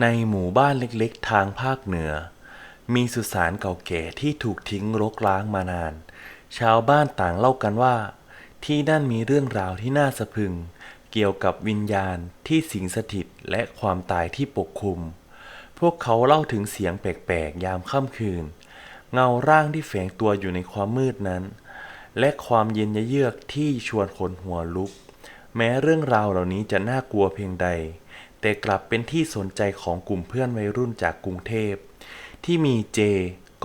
ในหมู่บ้านเล็กๆ ทางภาคเหนือ มีสุสานเก่าแก่ที่ถูกทิ้งรกร้างมานาน ชาวบ้านต่างเล่ากันว่า ที่นั่นมีเรื่องราวที่น่าสะพรึง เกี่ยวกับวิญญาณที่สิงสถิตและความตายที่ปกคลุม พวกเขาเล่าถึงเสียงแปลกๆ ยามค่ำคืน เงาร่างที่แฝงตัวอยู่ในความมืดนั้น และความเย็นเยือกที่ชวนขนหัวลุก แม้เรื่องราวเหล่านี้จะน่ากลัวเพียงใด แต่กลับเป็นที่สนใจของกลุ่มเพื่อนวัยรุ่นจากกรุงเทพ ที่มีเจ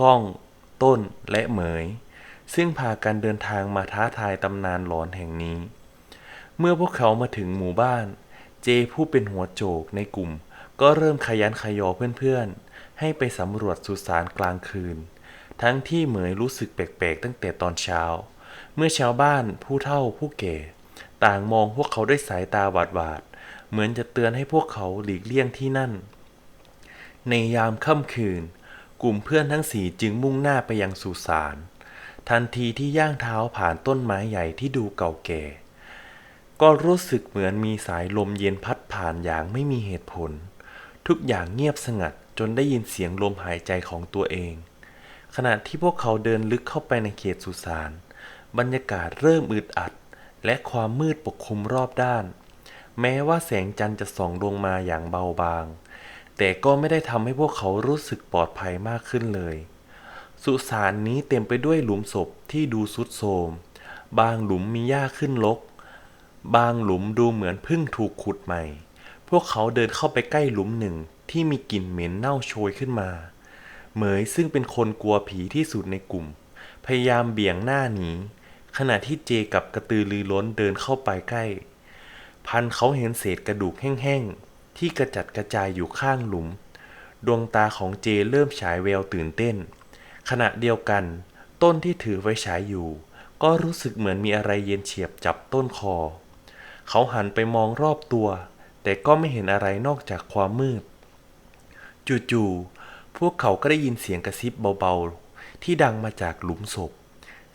ก้อง ต้น และเหมย ซึ่งพากันเดินทางมาท้าทายตำนานหลอนแห่งนี้ เมื่อพวกเขามาถึงหมู่บ้าน เจผู้เป็นหัวโจกในกลุ่ม ก็เริ่มขยันขยอเพื่อนๆ ให้ไปสำรวจสุสานกลางคืน ทั้งที่เหมยรู้สึกแปลกๆ ตั้งแต่ตอนเช้า เมื่อชาวบ้านผู้เฒ่าผู้แก่ ต่างมองพวกเขาด้วยสายตาหวาดหวาด เหมือนจะเตือนให้พวกเขาหลีกเลี่ยงที่นั่น ในยามค่ำคืน กลุ่มเพื่อนทั้งสี่จึงมุ่งหน้าไปยังสุสาน ทันทีที่ย่างเท้าผ่านต้นไม้ใหญ่ที่ดูเก่าแก่ ก็รู้สึกเหมือนมีสายลมเย็นพัดผ่านอย่างไม่มีเหตุผล ทุกอย่างเงียบสงัดจนได้ยินเสียงลมหายใจของตัวเอง ขณะที่พวกเขาเดินลึกเข้าไปในเขตสุสาน บรรยากาศเริ่มอึดอัด และความมืดปกคลุมรอบด้าน แม้ว่าแสงจันทร์จะส่องลงมาอย่างเบาบาง แต่ก็ไม่ได้ทำให้พวกเขารู้สึกปลอดภัยมากขึ้นเลย สุสานนี้เต็มไปด้วยหลุมศพที่ดูสุดโทรมบางหลุมมีหญ้าขึ้นรกบางหลุมดูเหมือนเพิ่งถูกขุดใหม่ พวกเขาเดินเข้าไปใกล้หลุมหนึ่งที่มีกลิ่นเหม็นเน่าโชยขึ้นมา เหมยซึ่งเป็นคนกลัวผีที่สุดในกลุ่ม พยายามเบี่ยงหน้าหนี ขณะที่เจกับกระตือรือร้นเดินเข้าไปใกล้ พันเขาเห็นเศษกระดูกแห้งๆ ที่กระจัดกระจายอยู่ข้างหลุม ดวงตาของเจเริ่มฉายแววตื่นเต้น ขณะเดียวกัน ต้นที่ถือไฟฉายอยู่ ก็รู้สึกเหมือนมีอะไรเย็นเฉียบจับต้นคอ เขาหันไปมองรอบตัว แต่ก็ไม่เห็นอะไรนอกจากความมืด จู่ๆพวกเขาก็ได้ยินเสียงกระซิบเบาๆ ที่ดังมาจากหลุมศพ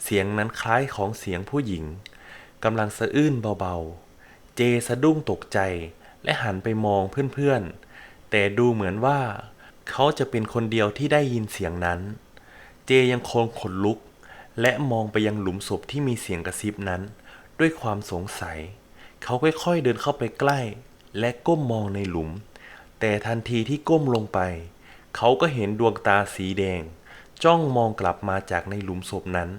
เสียงนั้นคล้ายของเสียงผู้หญิงกำลังสะอื้นเบาๆ เจสะดุ้งตกใจและหันไปมองเพื่อนๆ แต่ดูเหมือนว่า เขาจะเป็นคนเดียวที่ได้ยินเสียงนั้น เจยังคงขนลุก และมองไปยังหลุมศพที่มีเสียงกระซิบนั้น ด้วยความสงสัย เขาค่อยๆเดินเข้าไปใกล้ และก้มมองในหลุม แต่ทันทีที่ก้มลงไป เขาก็เห็นดวงตาสีแดง จ้องมองกลับมาจากในหลุมศพนั้น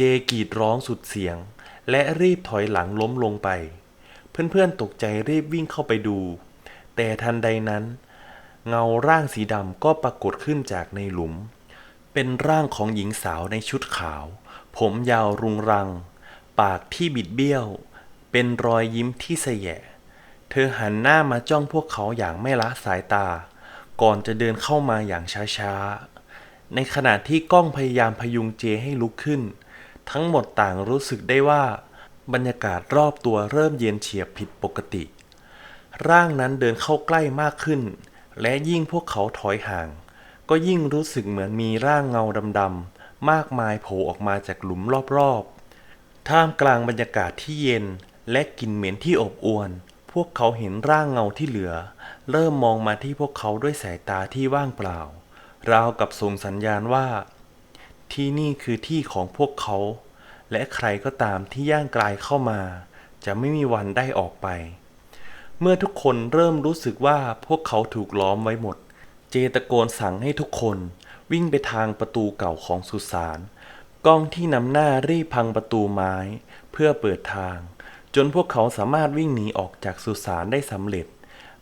เจกรีดร้องสุดเสียง และรีบถอยหลังล้มลงไป เพื่อนๆตกใจรีบวิ่งเข้าไปดู แต่ทันใดนั้น เงาร่างสีดำก็ปรากฏขึ้นจากในหลุม เป็นร่างของหญิงสาวในชุดขาว ผมยาวรุงรัง ปากที่บิดเบี้ยว เป็นรอยยิ้มที่แสยะ เธอหันหน้ามาจ้องพวกเขาอย่างไม่ละสายตา ก่อนจะเดินเข้ามาอย่างช้าๆในขณะที่กล้องพยายามพยุงเจให้ลุกขึ้น ทั้งหมดต่างรู้สึกได้ว่า บรรยากาศรอบตัวเริ่มเย็นเฉียบผิดปกติ ร่างนั้นเดินเข้าใกล้มากขึ้น และยิ่งพวกเขาถอยห่าง ก็ยิ่งรู้สึกเหมือนมีร่างเงาดำๆมากมายโผล่ออกมาจากหลุมรอบๆ ท่ามกลางบรรยากาศที่เย็นและกลิ่นเหม็นที่อบอวลพวกเขาเห็นร่างเงาที่เหลือ เริ่มมองมาที่พวกเขาด้วยสายตาที่ว่างเปล่า ราวกับส่งสัญญาณว่า ที่นี่คือที่ของพวกเขา และใครก็ตามที่ย่างกลายเข้ามา จะไม่มีวันได้ออกไป เมื่อทุกคนเริ่มรู้สึกว่าพวกเขาถูกล้อมไว้หมด เจตะโกนสั่งให้ทุกคนวิ่งไปทางประตูเก่าของสุสานกล้องที่นำหน้ารีบพังประตูไม้ เพื่อเปิดทาง จนพวกเขาสามารถวิ่งหนีออกจากสุสานได้สำเร็จ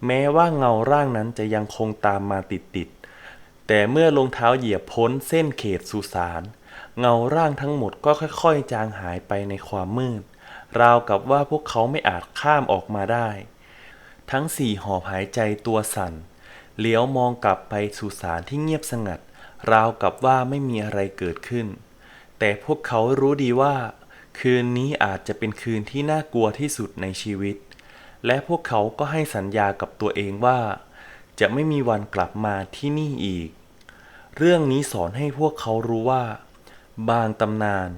แม้ว่าเงาร่างนั้นจะยังคงตามมาติดๆ แต่เมื่อลงเท้าเหยียบพ้นเส้นเขตสุสาน เงาร่างทั้งหมดก็ค่อยๆ จางหายไปในความมืด ราวกับว่าพวกเขาไม่อาจข้ามออกมาได้ ทั้งสี่หอบหายใจตัวสั่นเลี้ยวมองกลับไปสุสานที่เงียบสงัด ราวกับว่าไม่มีอะไรเกิดขึ้น แต่พวกเขารู้ดีว่า คืนนี้อาจจะเป็นคืนที่น่ากลัวที่สุดในชีวิต และพวกเขาก็ให้สัญญากับตัวเองว่า จะไม่มีวันกลับมาที่นี่อีก เรื่องนี้สอนให้พวกเขารู้ว่า บางตำนาน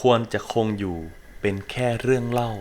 ควรจะคงอยู่เป็นแค่เรื่องเล่า